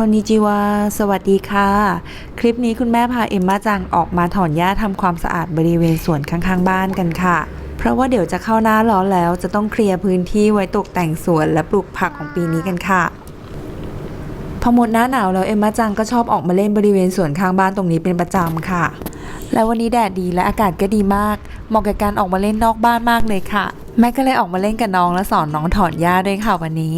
คอนนิจิวา สวัสดีค่ะ คลิปนี้คุณแม่พาเอ็มมาจังออกมาถอนหญ้าทำความสะอาดบริเวณสวนข้างๆบ้านกันค่ะ เพราะว่าเดี๋ยวจะเข้าหน้าร้อนแล้วจะต้องเคลียร์พื้นที่ไว้ตกแต่งสวนและปลูกผักของปีนี้กันค่ะ พอหมดหน้าหนาวแล้วเอ็มมาจังก็ชอบออกมาเล่นบริเวณสวนข้างบ้านตรงนี้เป็นประจำค่ะ และวันนี้แดดดีและอากาศก็ดีมาก เหมาะกับการออกมาเล่นนอกบ้านมากเลยค่ะ แม่ก็เลยออกมาเล่นกับน้องและสอนน้องถอนหญ้าด้วยค่ะวันนี้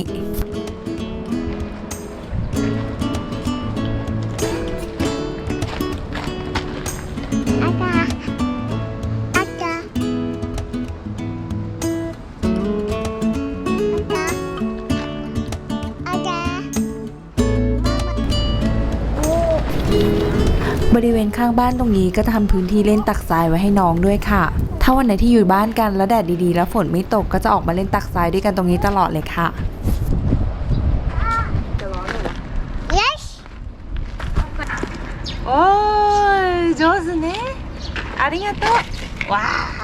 บริเวณข้างบ้านตรงนี้ก็ทำพื้นที่เล่นตักทรายไว้ให้น้องด้วยค่ะ ถ้าวันไหนที่อยู่บ้านกันแล้วแดดดีๆ แล้วฝนไม่ตกก็จะออกมาเล่นตักทรายด้วยกันตรงนี้ตลอดเลยค่ะ yes โอ้ย上手ねありがとうわあ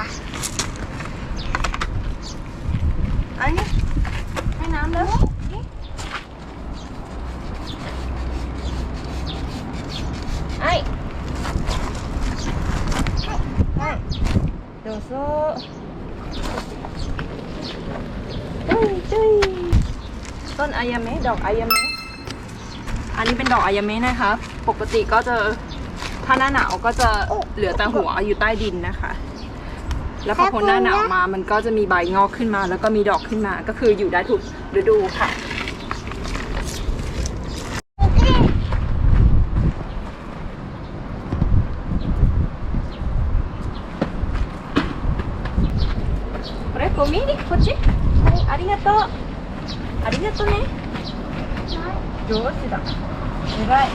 อันนี้ใ งโซ่จุ้ต้นอายาเมะดอกอายาเมะอันนี้เป็นดอกอายาเมะนะคะปกติก็จะถ้าหน้าหนาวก็จะเหลือแต่หัวอยู่ใต้ดินนะคะ แล้วพอคนหน้าหนาวมามันก็จะมีใบงอกขึ้นมา แล้วก็มีดอกขึ้นมา ก็คืออยู่ได้ทุกฤดูค่ะ これゴミにこっちありがとうありがとうね上手だ偉い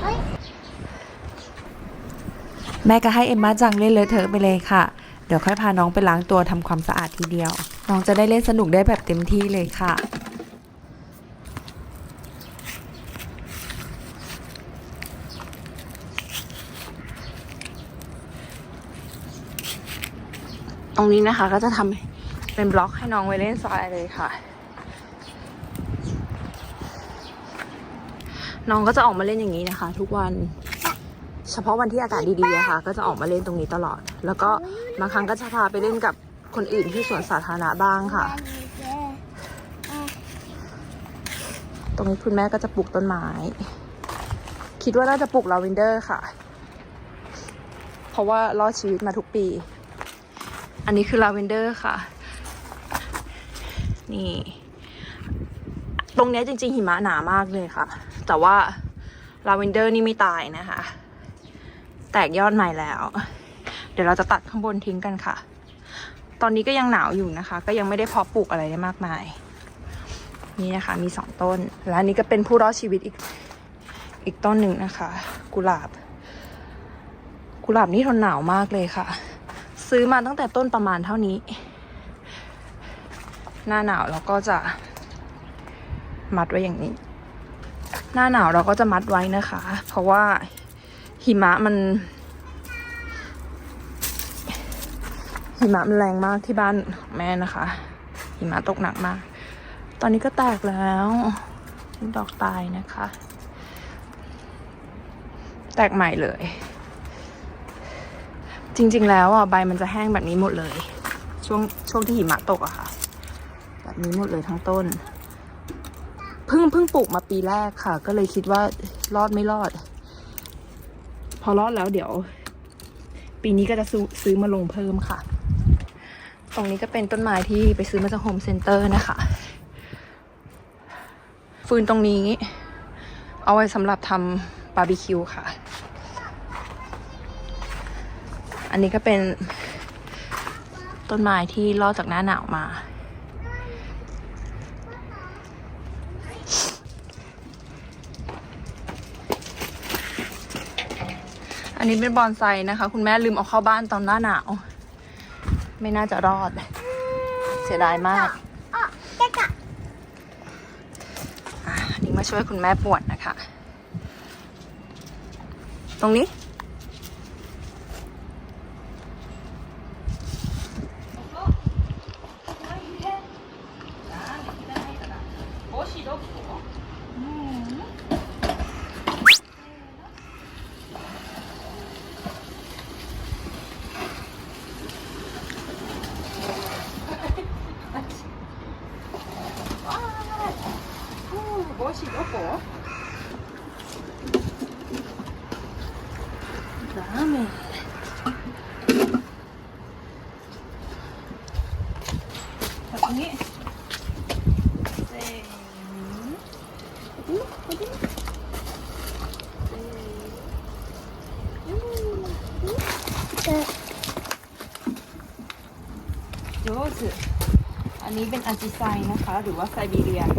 เฮ้ย แม่ก็ให้เอ็มมาจังเล่นเลอะเทอะไปเลยค่ะ เดี๋ยวค่อยพาน้องไปล้างตัวทำความสะอาดทีเดียว น้องจะได้เล่นสนุกได้แบบเต็มที่เลยค่ะ ตรงนี้นะคะก็จะทำเป็นบล็อกให้น้องไว้เล่นทรายเลยค่ะ น้องก็จะออกมาเล่นอย่างนี้นะคะ ทุกวัน เฉพาะวันที่อากาศดีๆะค่ะก็จะออกมาเล่นตรงนี้ตลอด แล้วก็บางครั้งก็จะพาไปเล่นกับคนอื่นที่สวนสาธารณะบ้างค่ะ ตรงนี้คุณแม่ก็จะปลูกต้นไม้ คิดว่าน่าจะปลูกลาเวนเดอร์ค่ะ เพราะว่ารอดชีวิตมาทุกปี อันนี้คือลาเวนเดอร์ค่ะ นี่ ตรงเนี้ยจริงๆหิมะหนามากเลยค่ะ แต่ว่าลาเวนเดอร์นี่ไม่ตายนะคะ แตกยอดใหม่แล้ว เดี๋ยวเราจะตัดข้างบนทิ้งกันค่ะ ตอนนี้ก็ยังหนาวอยู่นะคะ ก็ยังไม่ได้เพาะปลูกอะไรได้มากมาย นี่นะคะ มีสองต้น และอันนี้ก็เป็นผู้รอดชีวิตอีกอีกต้นหนึ่งนะคะ กุหลาบ กุหลาบนี่ทนหนาวมากเลยค่ะ ซื้อมาตั้งแต่ต้นประมาณเท่านี้ หน้าหนาวเราก็จะมัดไว้อย่างนี้ หน้าหนาวเราก็จะมัดไว้นะคะ เพราะว่าหิมะมัน หิมะมันแรงมากที่บ้านแม่นะคะ หิมะตกหนักมาก ตอนนี้ก็แตกแล้วดอกตายนะคะ แตกใหม่เลย จริง ๆ แล้วอะใบมันจะแห้งแบบนี้หมดเลย ช่วงช่วงที่หิมะตกอะค่ะ แบบนี้หมดเลยทั้งต้นเพิ่งเพิ่งปลูกมาปีแรกค่ะ ก็เลยคิดว่ารอดไม่รอด พอรอดแล้วเดี๋ยว ปีนี้ก็จะซื้อมาลงเพิ่มค่ะ ตรงนี้ก็เป็นต้นไม้ที่ไปซื้อมาจากโฮมเซ็นเตอร์นะคะ ฟืนตรงนี้ เอาไว้สำหรับทำบาร์บีคิวค่ะ อันนี้ก็เป็นต้นไม้ที่รอดจากหน้าหนาวมา อันนี้เป็นบอนไซนะคะ คุณแม่ลืมเอาเข้าบ้านตอนหน้าหนาว ไม่น่าจะรอด เสียดายมากอันนี้มาช่วยคุณแม่ปวดนะคะ ตรงนี้ โอ้โหดาเมแบบนี้เซ็หูดูโยสอันนี้เป็นอันจิไซนะคะ หรือว่าไซบีเรียน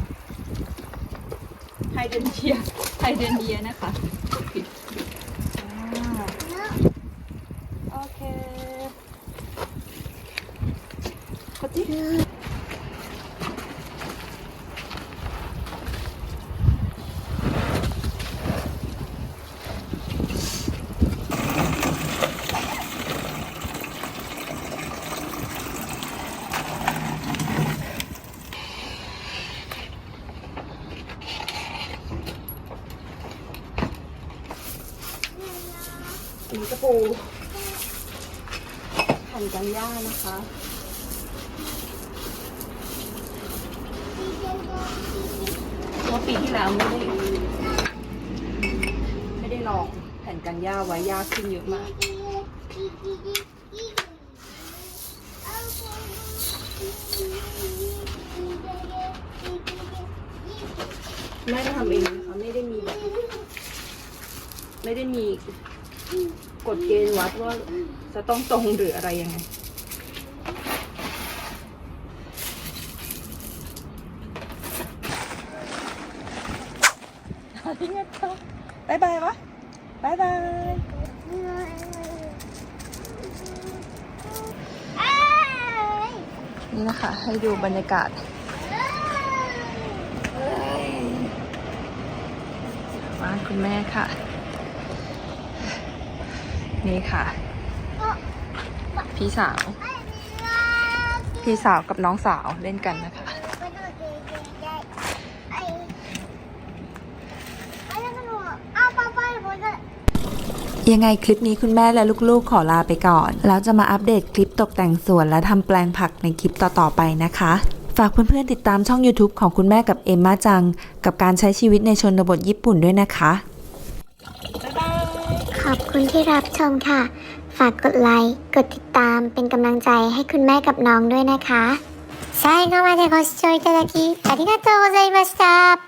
ไฮเดรนเยียไฮเดรนเยียนะคะโอเคพอดี นี้กระปูแผ่นกันย่านะคะเพราะปีที่แล้วไม่ได้ไม่ได้ลองแผ่นกันย่าไว้ยากขึ้นเยอะมากแม่ทำเองนะคะไม่ได้มีแบบ ไม่ได้มี กฎเกณฑ์วัดว่าจะต้องตรงหรืออะไรยังไง บายบายวะบายบาย นี่นะคะ ให้ดูบรรยากาศ บ้านคุณแม่ค่ะ นี่ค่ะ พี่สาว พี่สาวกับน้องสาวเล่นกันนะคะ ยังไงคลิปนี้คุณแม่และลูกๆขอลาไปก่อน แล้วจะมาอัปเดตคลิปตกแต่งสวนและทำแปลงผักในคลิปต่อ ๆ ไปนะคะฝากเพื่อนๆติดตามช่อง YouTube ของคุณแม่กับเอมมาจัง กับการใช้ชีวิตในชนบทญี่ปุ่นด้วยนะคะข อบคุณที่รับชมค่ะ ฝากกดไลค์ กดติดตามเป็นกำลังใจให้คุณแม่กับน้องด้วยนะคะ最後までご視聴いただきありがとうございました。